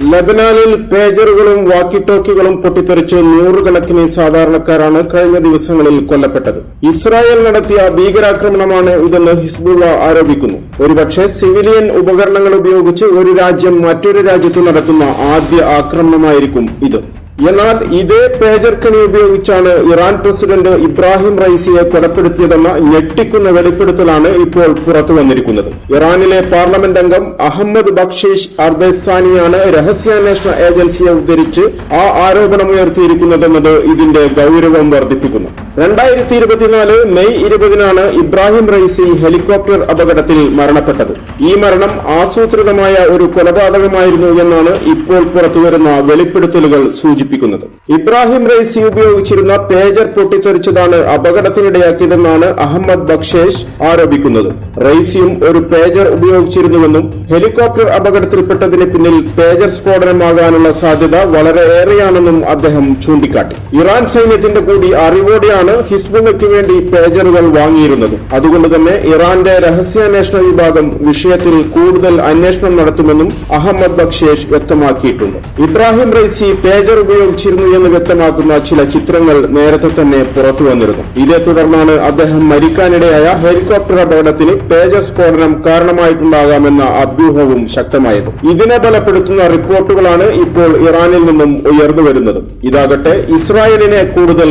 ലബനാനിൽ പേജറുകളും വാക്കി ടോക്കികളും പൊട്ടിത്തെറിച്ച് നൂറുകണക്കിന് സാധാരണക്കാരാണ് കഴിഞ്ഞ ദിവസങ്ങളിൽ കൊല്ലപ്പെട്ടത്. ഇസ്രായേൽ നടത്തിയ ഭീകരാക്രമണമാണ് ഇതെന്ന് ഹിസ്ബുള്ള ആരോപിക്കുന്നു. ഒരുപക്ഷെ സിവിലിയൻ ഉപകരണങ്ങൾ ഉപയോഗിച്ച് ഒരു രാജ്യം മറ്റൊരു രാജ്യത്ത് നടത്തുന്ന ആദ്യ ആക്രമണമായിരിക്കും ഇത്. എന്നാൽ ഇതേ പേജർ കണി ഉപയോഗിച്ചാണ് ഇറാൻ പ്രസിഡന്റ് ഇബ്രാഹിം റൈസിയെ കൊലപ്പെടുത്തിയതെന്ന ഞെട്ടിക്കുന്ന വെളിപ്പെടുത്തലാണ് ഇപ്പോൾ പുറത്തു വന്നിരിക്കുന്നത്. ഇറാനിലെ പാർലമെന്റ് അംഗം അഹമ്മദ് ബക്ഷീഷ് അർദസ്ഥാനിയാണ് രഹസ്യാന്വേഷണ ഏജൻസിയെ ഉദ്ധരിച്ച് ആ ആരോപണമുയർത്തിയിരിക്കുന്നതെന്നത് ഇതിന്റെ ഗൌരവം വർദ്ധിപ്പിക്കുന്നു. രണ്ടായിരത്തി ഇരുപത്തിനാല് മെയ് ഇരുപതിനാണ് ഇബ്രാഹിം റൈസി ഹെലികോപ്റ്റർ അപകടത്തിൽ മരണപ്പെട്ടത്. ഈ മരണം ആസൂത്രിതമായ ഒരു കൊലപാതകമായിരുന്നു എന്നാണ് ഇപ്പോൾ പുറത്തുവരുന്ന വെളിപ്പെടുത്തലുകൾ സൂചിപ്പിക്കുന്നത്. ഇബ്രാഹിം റൈസി ഉപയോഗിച്ചിരുന്ന പേജർ പൊട്ടിത്തെറിച്ചതാണ് അപകടത്തിനിടയാക്കിയതെന്നാണ് അഹമ്മദ് ബക്ഷേഷ് ആരോപിക്കുന്നത്. റൈസിയും ഒരു പേജർ ഉപയോഗിച്ചിരുന്നുവെന്നും ഹെലികോപ്റ്റർ അപകടത്തിൽപ്പെട്ടതിന് പിന്നിൽ പേജർ സ്ഫോടനമാകാനുള്ള സാധ്യത വളരെ ഏറെയാണെന്നും അദ്ദേഹം ചൂണ്ടിക്കാട്ടി. ഇറാൻ സൈന്യത്തിന്റെ കൂടി അറിവോടെയാണ് ഹിസ്ബുള്ളയ്ക്ക് വേണ്ടി പേജറുകൾ വാങ്ങിയിരുന്നത്. അതുകൊണ്ട് തന്നെ ഇറാന്റെ രഹസ്യാന്വേഷണ വിഭാഗം വിഷയത്തിൽ കൂടുതൽ അന്വേഷണം നടത്തുമെന്നും അഹമ്മദ് ബക്ഷേഷ് വ്യക്തമാക്കിയിട്ടുണ്ട്. ഇബ്രാഹിം റൈസി പേജർ ഉപയോഗിച്ചിരുന്നു എന്ന് വ്യക്തമാക്കുന്ന ചില ചിത്രങ്ങൾ നേരത്തെ തന്നെ പുറത്തു വന്നിരുന്നു. ഇതേ തുടർന്നാണ് അദ്ദേഹം മരിക്കാനിടയായ ഹെലികോപ്റ്റർ അപകടത്തിന് പേജർ സ്ഫോടനം കാരണമായിട്ടുണ്ടാകാമെന്ന അഭ്യൂഹവും ശക്തമായത്. ഇതിനെ ബലപ്പെടുത്തുന്ന റിപ്പോർട്ടുകളാണ് ഇപ്പോൾ ഇറാനിൽ നിന്നും ഉയർന്നു വരുന്നത്. ഇതാകട്ടെ ഇസ്രായേലിനെ കൂടുതൽ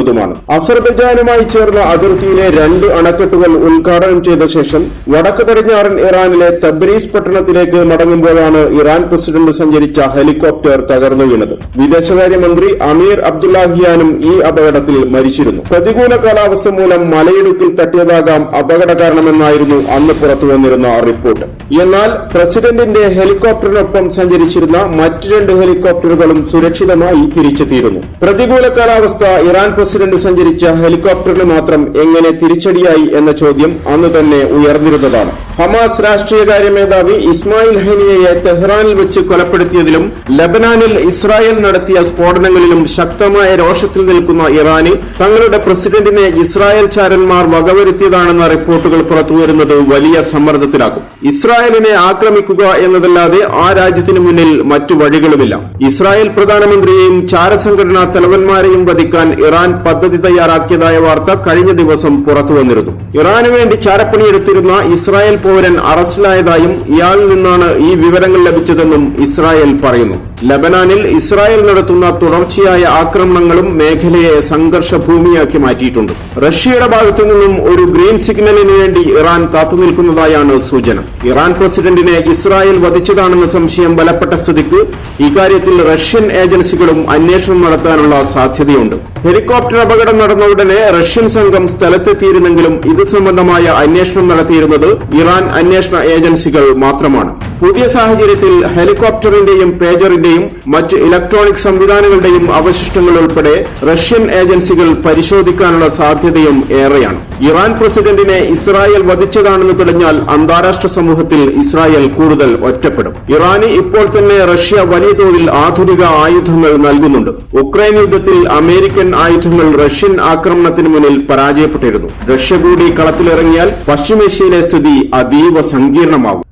പ്രതിരോധത്തിലാക്കുന്നതുമാണ് അസർബൈജാനുമായി ചേർന്ന അതിർത്തിയിലെ രണ്ട് അണക്കെട്ടുകൾ ഉദ്ഘാടനം ചെയ്ത ശേഷം വടക്ക് പടിഞ്ഞാറൻ ഇറാനിലെ തബ്രീസ് പട്ടണത്തിലേക്ക് മടങ്ങുമ്പോഴാണ് ഇറാൻ പ്രസിഡന്റ് സഞ്ചരിച്ച ഹെലികോപ്റ്റർ തകർന്നു വീണത്. വിദേശകാര്യമന്ത്രി അമീർ അബ്ദുല്ലാഹിയാനും ഈ അപകടത്തിൽ മരിച്ചിരുന്നു. പ്രതികൂല കാലാവസ്ഥ മൂലം മലയിടുക്കിൽ തട്ടിയതാകാം അപകട കാരണമെന്നായിരുന്നു അന്ന് പുറത്തു വന്നിരുന്ന റിപ്പോർട്ട്. എന്നാൽ പ്രസിഡന്റിന്റെ ഹെലികോപ്റ്ററിനൊപ്പം സഞ്ചരിച്ചിരുന്ന മറ്റ് രണ്ട് ഹെലികോപ്റ്ററുകളും സുരക്ഷിതമായി തിരിച്ചെത്തിയിരുന്നു. പ്രതികൂല കാലാവസ്ഥ ഇറാൻ പ്രസിഡന്റ് സഞ്ചരിച്ച ഹെലികോപ്റ്ററിന് മാത്രം എങ്ങനെ തിരിച്ചടിയായി എന്ന ചോദ്യം അന്ന് തന്നെ ഉയർന്നിരുന്നതാണ് ഹമാസ് രാഷ്ട്രീയകാര്യ മേധാവി ഇസ്മായിൽ ഹനിയയെ തെഹ്റാനിൽ വെച്ച് കൊലപ്പെടുത്തിയതിലും ലബനാനിൽ ഇസ്രായേൽ നടത്തിയ സ്ഫോടനങ്ങളിലും ശക്തമായ രോഷത്തിൽ നിൽക്കുന്ന ഇറാന് തങ്ങളുടെ പ്രസിഡന്റിനെ ഇസ്രായേൽ ചാരന്മാർ വകവരുത്തിയതാണെന്ന റിപ്പോർട്ടുകൾ പുറത്തുവരുന്നത് വലിയ സമ്മർദ്ദത്തിലാക്കും ഇസ്രായേലിനെ ആക്രമിക്കുക എന്നതല്ലാതെ ആ രാജ്യത്തിന് മുന്നിൽ മറ്റു വഴികളുമില്ല. ഇസ്രായേൽ പ്രധാനമന്ത്രിയെയും ചാരസംഘടനാ തലവന്മാരെയും വധിക്കാൻ ഇറാൻ പദ്ധതി തയ്യാറാക്കിയതായ വാർത്ത കഴിഞ്ഞ ദിവസം പുറത്തുവന്നിരുന്നു ഇറാന് വേണ്ടി ചാരപ്പണിയെടുത്തിരുന്ന ഇസ്രായേൽ പൗരൻ അറസ്റ്റിലായതായും ഇയാളിൽ നിന്നാണ് ഈ വിവരങ്ങൾ ലഭിച്ചതെന്നും ഇസ്രായേൽ പറയുന്നു. ലബനാനിൽ ഇസ്രായേൽ നടത്തുന്ന തുടർച്ചയായ ആക്രമണങ്ങളും മേഖലയെ സംഘർഷഭൂമിയാക്കി മാറ്റിയിട്ടുണ്ട്. റഷ്യയുടെ ഭാഗത്തു നിന്നും ഒരു ഗ്രീൻ സിഗ്നലിന് വേണ്ടി ഇറാൻ കാത്തുനിൽക്കുന്നതായാണ് സൂചന. ഇറാൻ പ്രസിഡന്റിനെ ഇസ്രായേൽ വധിച്ചതാണെന്ന സംശയം ബലപ്പെട്ട സ്ഥിതിക്ക് ഇക്കാര്യത്തിൽ റഷ്യൻ ഏജൻസികളും അന്വേഷണം നടത്താനുള്ള സാധ്യതയുണ്ട്. ഹെലികോപ്റ്റർ അപകടം നടന്ന ഉടനെ റഷ്യൻ സംഘം സ്ഥലത്തെത്തിയിരുന്നെങ്കിലും ഇത് സംബന്ധമായ അന്വേഷണം നടത്തിയിരുന്നത് ഇറാൻ അന്വേഷണ ഏജൻസികൾ മാത്രമാണ്. പുതിയ സാഹചര്യത്തിൽ ഹെലികോപ്റ്ററിന്റെയും പേജറിന്റെയും മറ്റ് ഇലക്ട്രോണിക് സംവിധാനങ്ങളുടെയും അവശിഷ്ടങ്ങൾ ഉൾപ്പെടെ റഷ്യൻ ഏജൻസികൾ പരിശോധിക്കാനുള്ള സാധ്യതയും ഏറെയാണ്. ഇറാൻ പ്രസിഡന്റിനെ ഇസ്രായേൽ വധിച്ചതാണെന്ന് തെളിഞ്ഞാൽ അന്താരാഷ്ട്ര സമൂഹത്തിൽ ഇസ്രായേൽ കൂടുതൽ ഒറ്റപ്പെടും. ഇറാന് ഇപ്പോൾ തന്നെ റഷ്യ വലിയ തോതിൽ ആധുനിക ആയുധങ്ങൾ നൽകുന്നുണ്ട്. ഉക്രൈൻ യുദ്ധത്തിൽ അമേരിക്കൻ ആയുധങ്ങൾ റഷ്യൻ ആക്രമണത്തിന് മുന്നിൽ പരാജയപ്പെട്ടിരുന്നു. റഷ്യ കൂടി കളത്തിലിറങ്ങിയാൽ പശ്ചിമേഷ്യയിലെ സ്ഥിതി അതീവ സങ്കീർണമാകും.